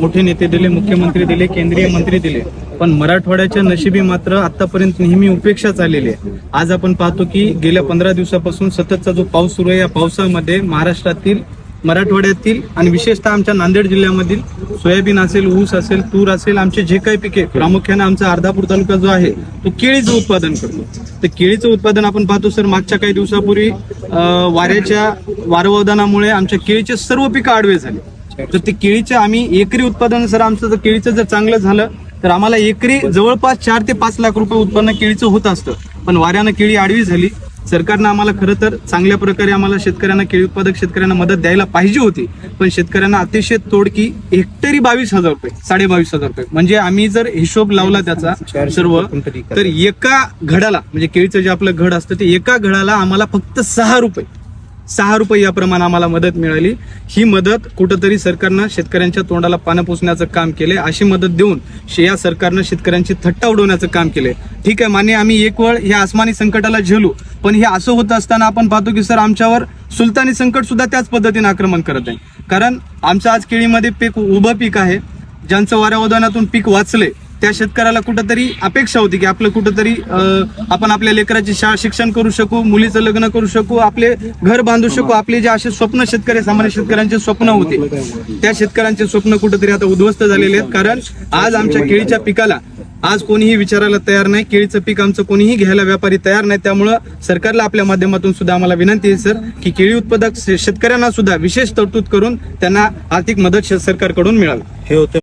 मोठे नेते दिले मुख्यमंत्री दिले केंद्रीय मंत्री दिले. पण मराठवाड्याच्या नशिबी मात्र आतापर्यंत नेहमी उपेक्षा चाललेली आहे. आज आपण पाहतो की गेल्या पंधरा दिवसापासून सततचा जो पाऊस सुरू आहे या पावसामध्ये महाराष्ट्रातील मराठवाड्यातील आणि विशेषतः आमच्या नांदेड जिल्ह्यामधील सोयाबीन असेल ऊस असेल तूर असेल आमचे जे काही पिके प्रामुख्याने आमचा अर्धापूर तालुका जो आहे तो केळीचं उत्पादन करतो. तर केळीचं उत्पादन आपण पाहतो सर मागच्या काही दिवसापूर्वी वाऱ्याच्या वारवदानामुळे आमच्या केळीचे सर्व पिकं आडवे झाले. तर ते केळीचं आम्ही एकरी उत्पादन सर आमचं जर केळीचं जर चांगलं झालं तर आम्हाला एकरी जवळपास चार ते पाच लाख रुपये उत्पन्न केळीचं होत असतं. पण वाऱ्यानं केळी आडवी झाली. सरकारनं आम्हाला खरं तर चांगल्या प्रकारे आम्हाला शेतकऱ्यांना केळी उत्पादक शेतकऱ्यांना मदत द्यायला पाहिजे होती. पण शेतकऱ्यांना अतिशय तोडकी हेक्टरी बावीस हजार रुपये साडे बावीस हजार रुपये. म्हणजे आम्ही जर हिशोब लावला त्याचा सर्व तर एका घडाला म्हणजे केळीचं जे आपलं घड असतं ते एका घडाला आम्हाला फक्त सहा रुपये. सहा रुपये याप्रमाणे आम्हाला मदत मिळाली. ही मदत कुठंतरी सरकारनं शेतकऱ्यांच्या तोंडाला पानं पुसण्याचं काम केले. अशी मदत देऊन या सरकारनं शेतकऱ्यांची थट्टा उडवण्याचं काम केले. ठीक आहे मान्य आम्ही एक वेळ ह्या आसमानी संकटाला झेलू. पण हे असं होत असताना आपण पाहतो की सर आमच्यावर सुलतानी संकट सुद्धा त्याच पद्धतीने आक्रमण करत आहे. कारण आमचं आज केळीमध्ये पीक उभं पीक आहे. ज्यांचं वाऱ्यावदानातून पीक वाचले त्या शेतकऱ्याला कुठंतरी अपेक्षा होती की आपलं कुठंतरी आपण आपल्या लेकराची शाळा शिक्षण करू शकू मुलीचं लग्न करू शकू आपले घर बांधू शकू. आपले जे असे स्वप्न शेतकरी सामान्य शेतकऱ्यांचे स्वप्न होते. त्या शेतकऱ्यांचे स्वप्न कुठंतरी आता उद्ध्वस्त झालेले आहेत. कारण आज आमच्या केळीच्या पिकाला आज कोणीही विचारायला तयार नाही. केळीचं पीक आमचं कोणीही घ्यायला व्यापारी तयार नाही. त्यामुळं सरकारला आपल्या माध्यमातून सुद्धा आम्हाला विनंती आहे सर की केळी उत्पादक शे- शेतकऱ्यांना सुद्धा विशेष तरतूद करून त्यांना आर्थिक मदत सरकारकडून मिळावी. हे होते